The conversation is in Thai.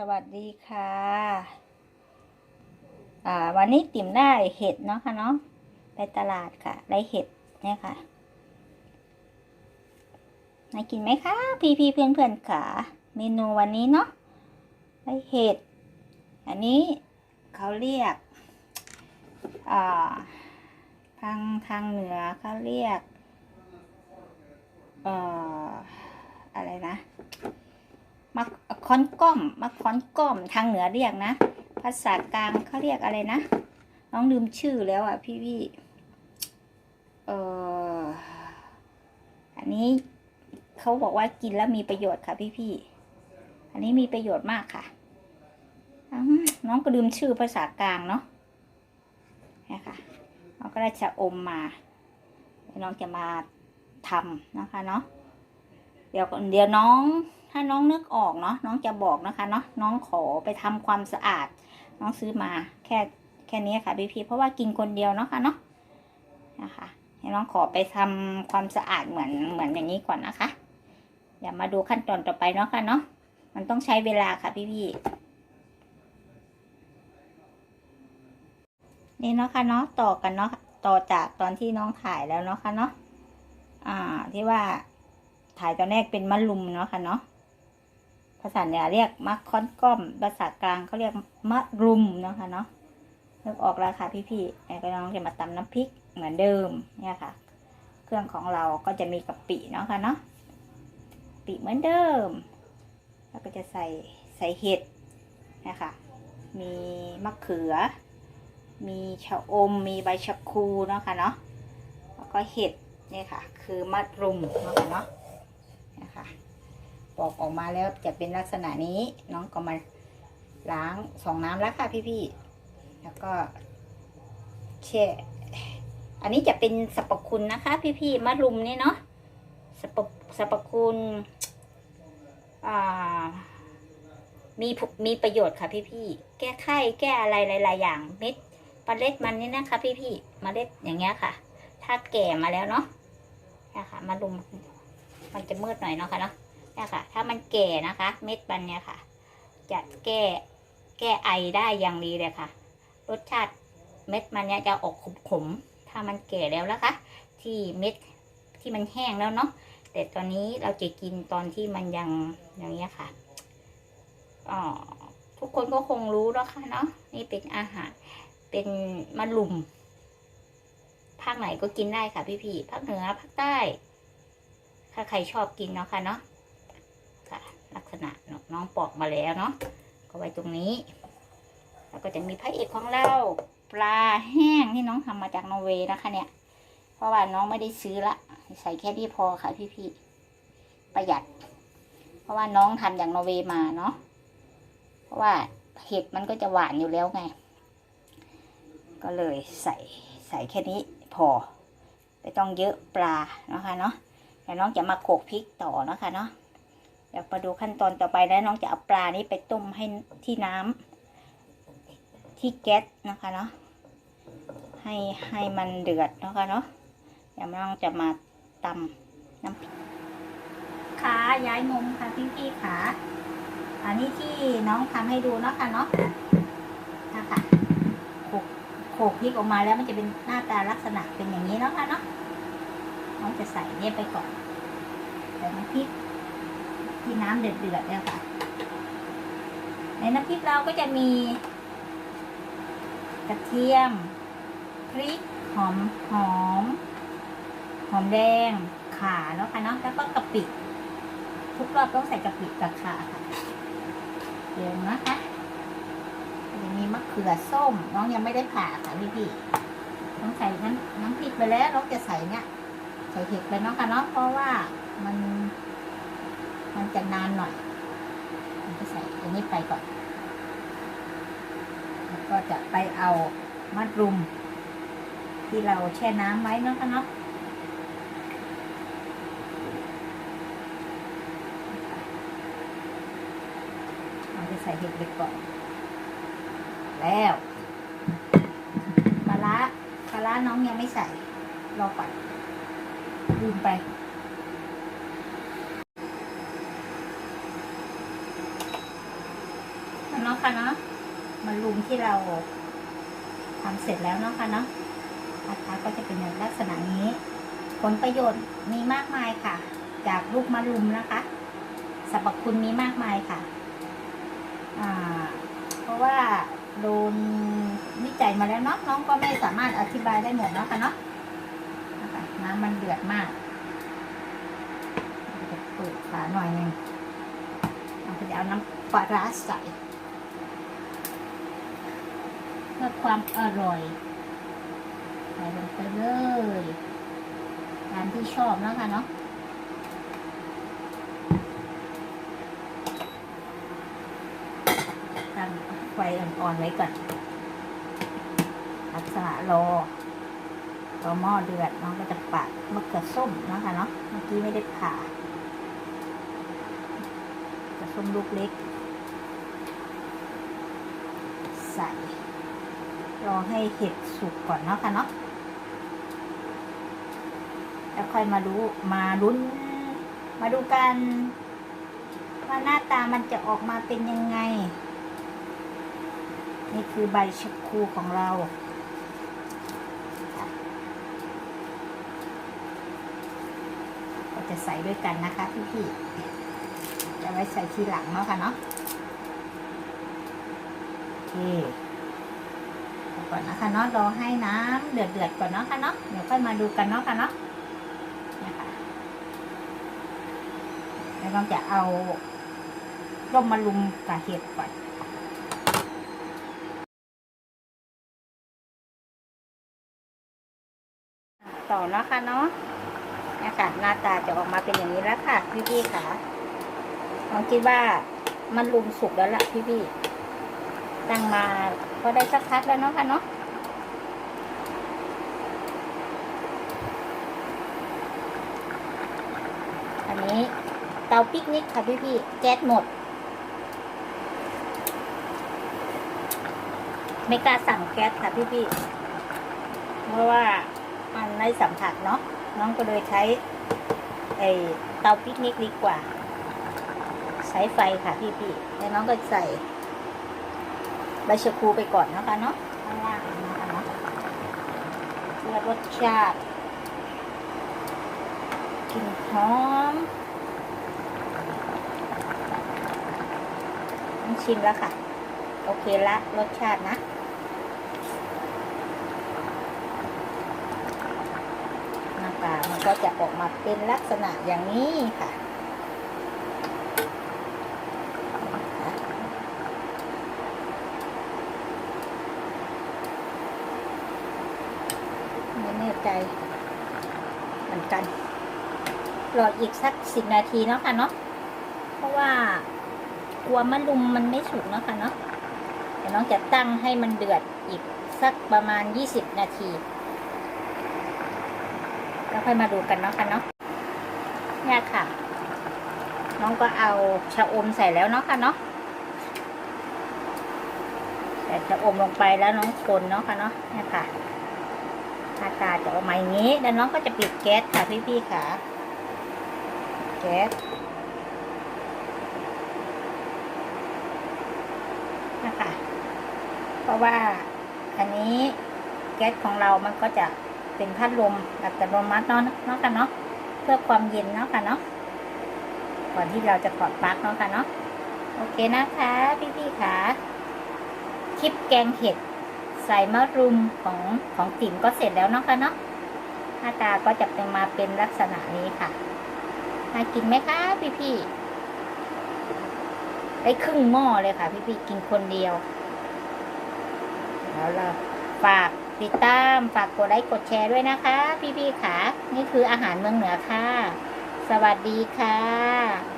สวัสดีค่ะ อ่า วันนี้ติ๋มได้เห็ดเนาะค่ะเนาะ ไปตลาดค่ะ ได้เห็ดเนี่ยค่ะน่ากินไหมคะ พี่พี่เพื่อนเพื่อนค่ะ เมนูวันนี้เนาะ ได้เห็ด อันนี้เขาเรียก อ่า ทางทางเหนือเขาเรียก เอ่อ อะไรนะ มักคอนก้อมมักคอนก้อมทางเหนือเรียกนะ ภาษากลางเขาเรียกอะไรนะ น้องลืมชื่อแล้วอะพี่พี่เอออันนี้เขาบอกว่ากินแล้วมีประโยชน์ค่ะพี่พี่อันนี้มีประโยชน์มากค่ะ น้องก็ลืมชื่อภาษากลางเนาะนี่ค่ะน้องก็ได้ชะอมมา น้องจะมาทำนะคะเนาะ เดี๋ยวเดี๋ยวน้อง ถ้าน้องนึกออกเนาะน้องจะบอกนะคะเนาะน้องขอไปทำความสะอาด น้องซื้อมาแค่แค่นี้ค่ะพี่พีเพราะว่ากินคนเดียวเนาะค่ะเนาะนะคะให้น้องขอไปทำความสะอาดเหมือนเหมือนอย่างนี้ก่อนนะคะเดี๋ยวมาดูขั้นตอนต่อไปเนาะค่ะเนาะมันต้องใช้เวลาค่ะพี่พี่นี่เนาะค่ะเนาะต่อกันเนาะต่อจากตอนที่น้องถ่ายแล้วเนาะค่ะเนาะอ่าที่ว่าถ่ายตอนแรกเป็นมะลุมเนาะค่ะเนาะาษาเหนือเรียกมักคอนก้อม ภาษากลางเขาเรียกมะรุมเนาะค่ะเนาะนึกออกแล้วค่พี่ๆไอ้ก็น้องจะมาตำน้ำพริกเหมือนเดิมเนี่ยค่ะ เครื่องของเราก็จะมีกะปิเนาะค่ะเนาะปิเหมือนเดิม แล้วก็จะใส่ใส่เห็ดเนี่ยค่ะมีมะเขือ มีชะอม มีใบชะครูเนาะค่ะเนาะ แล้วก็เห็ดเนี่ยค่ะ คือมะรุมเนาะค่ะเนาะ ปอกออกมาแล้วจะเป็นลักษณะนี้น้องก็มาล้างสองน้ำแล้วค่ะพี่ๆแล้วก็แช่อันนี้จะเป็นสรรพคุณนะคะ พี่ๆมะรุมนี่เนาะสรรพสรรพคุณมีมีประโยชน์ค่ะพี่ๆแก้ไข้แก้อะไรหลาย ๆ อย่างเม็ดเมล็ดมันนี่นะคะพี่ๆเมล็ดอย่างเงี้ยค่ะ ถ้าแก่มาแล้วเนาะนี่ค่ะมะรุมมันจะมืดหน่อยเนาะค่ะเนาะ เนี่ยค่ะ ถ้ามันแก่นะคะ เม็ดมันเนี่ยค่ะ จะแก้แก้ไอได้อย่างดีเลยค่ะ รสชาติเม็ดมันเนี่ยจะออกขมๆ ถ้ามันแก่แล้วนะคะ ที่เม็ดที่มันแห้งแล้วเนาะ แต่ตอนนี้เราจะกินตอนที่มันยังอย่างเงี้ยค่ะอ๋อทุกคนก็คงรู้แล้วค่ะเนาะ นี่เป็นอาหารเป็นมะลุม ภาคไหนก็กินได้ค่ะพี่ๆภาคเหนือภาคใต้ ถ้าใครชอบกินเนาะค่ะเนาะ ลักษณะน้องปอกมาแล้วเนาะก็ไว้ตรงนี้ แล้วก็จะมีพระเอกของเราปลาแห้งที่น้องทำมาจากนอร์เวย์นะคะ เนี่ย เพราะว่าน้องไม่ได้ซื้อละ ใส่แค่นี้พอค่ะพี่ๆประหยัด เพราะว่าน้องทำจากนอร์เวย์มาเนาะเพราะว่าเห็ดมันก็จะหวานอยู่แล้วไง ก็เลยใส่ใส่แค่นี้พอไม่ต้องเยอะปลานะคะเนาะเดี๋ยวน้องจะมาโขกพริกต่อนะคะเนาะ ดี๋ยวมาดูขั้นตอนต่อไปแล้วน้องจะเอาปลานี้ไปต้มให้ที่น้ำที่แก๊สนะคะเนาะให้ให้มันเดือดนะคะเนาะเดี๋ยวน้องจะมาตำน้ำพริกขาย้ายมุมค่ะพี่พี่ขาอันนี้ที่น้องทำให้ดูเนาะค่ะเนาะนะคะโขกโขกพริกออกมาแล้วมันจะเป็นหน้าตาลักษณะเป็นอย่างนี้เนาะค่ะเนาะน้องจะใส่เนี่ยไปก่อนใส่น้ำพริก ที่น้ำเดือดๆเนี่ยค่ะ ในน้ำพริกเราก็จะมี กระเทียม พริก หอมหอม หอมแดง ข่าแล้วค่ะเนาะแล้วก็กะปิทุกรอบต้องใส่กะปิกับข่าค่ะเดี๋ยวนะคะจะมีมะเขือส้ม น้องยังไม่ได้ผ่าค่ะพี่พี่ต้องใส่น้ำน้ำพริกไปแล้วน้องจะใส่เนี่ยใส่เห็ดไปเนาะค่ะเนาะเพราะว่ามัน มันจะนานหน่อยมันจะใส่อันนี้ไปก่อน แล้วก็จะไปเอามัดรุม ที่เราแช่น้ำไว้เนาะคะเนาะเราจะใส่เห็ดไปก่อน แล้วปลาร้าปลาร้าน้องยังไม่ใส่รอก่อนลืมไป น เนาะค่ะเนาะ มันลุมที่เราทำเสร็จแล้วเนาะค่ะเนาะนะคะก็จะเป็นลักษณะนี้ ผลประโยชน์มีมากมายค่ะ จากลูกมะรุมนะคะสรรพคุณมีมากมายค่ะอ่าเพราะว่าโดนวิจัยมาแล้วเนาะน้องก็ไม่สามารถอธิบายได้หมดเนาะค่ะเนาะน้ำมันเดือดมากเปิดฝาหน่อยหนึงเราก็จะเอาน้ำปลาร้าใส่ เพื่อความอร่อยใส่ลงไปเลยตามที่ชอบเนาะค่ะเนาะตั้งไฟอ่อนๆไว้ก่อนลักษณะรอรอหม้อเดือดน้องก็จะปัดมะเขือส้มนะคะเนาะเมื่อกี้ไม่ได้ผ่ากระส้มลูกเล็ก ใส่ รอให้เห็ดสุกก่อนเนาะค่ะเนาะแล้วค่อยมาดูมาลุ้น มาดูกันว่าหน้าตามันจะออกมาเป็นยังไง นี่คือใบชะคูของเราก็จะใส่ด้วยกันนะคะพี่ๆจะไว้ใส่ทีหลังเนาะค่ะเนาะโอเค ก่อนนะคะเนาะรอให้น้ำเดือดเดือดก่อนเนาะค่ะเนาะเดี๋ยวค่อยมาดูกันเนาะค่ะเนาะนี่ยค่ะแล้วก็จะเอาร่มมาลุมกับเห็ดก่อนต่อเนาะค่ะเนาะเนี่ยค่ะหน้าตาจะออกมาเป็นอย่างนี้แล้วค่ะพี่ๆค่ะน้องคิดว่ามันลุมสุกแล้วล่ะพี่ๆ ตั้งมาก็ได้สักพักแล้วเนาะค่ะเนาะอันนี้เตาปิกนิกค่ะพี่ๆแก๊สหมด ไม่กล้าสั่งแก๊สค่ะพี่ๆเพราะว่ามันไม่สัมผัสเนาะน้องก็เลยใช้ไอเตาปิกนิกดีกว่า ใช้ไฟค่ะพี่พี่แล้วน้องก็ใส่ ใบชะพูไปก่อนนะคะเนาะข้างล่างนะคะเนาะเพื่อรสชาติกลิ่นหอมต้องชิมแล้วค่ะ โอเคละรสชาตินะหน้าตามันก็จะออกมาเป็นลักษณะอย่างนี้ค่ะ แน่ใจ เหมือนกัน รออีกสักสิบนาทีเนาะค่ะเนาะ เพราะว่ากลัวมะลุมมันไม่สุกเนาะค่ะเนาะ เดี๋ยวน้องจะตั้งให้มันเดือดอีกสักประมาณยี่สิบนาที แล้วค่อยมาดูกันเนาะค่ะเนาะเนี่ยค่ะ น้องก็เอาชะอมใส่แล้วเนาะค่ะเนาะใส่ชะอมลงไปแล้วน้องคนเนาะค่ะเนาะเนี่ยค่ะ หน้าตาจะออกมาอย่างนี้แล้วน้องก็จะปิดแก๊สค่ะพี่ๆค่ะ แก๊สนะคะ เพราะว่าอันนี้แก๊สของเรามันก็จะเป็นพัดลมอัตโนมัติเนาะเนาะค่ะเนาะเพื่อความเย็นเนาะค่ะเนาะก่อนที่เราจะถอดปลั๊กเนาะค่ะเนาะโอเคนะคะ พี่ๆค่ะคลิปแกงเห็ด ใส่มะรุมของของติ๋มก็เสร็จแล้วเนาะคะเนาะหน้าตาก็จะเป็นมาเป็นลักษณะนี้ค่ะน่ากินไหมคะพี่ๆได้ครึ่งหม้อเลยค่ะ พี่ๆกินคนเดียวแล้วเราฝากติดตามฝากกดไลค์กดแชร์ด้วยนะคะ พี่ๆค่ะ นี่คืออาหารเมืองเหนือค่ะ สวัสดีค่ะ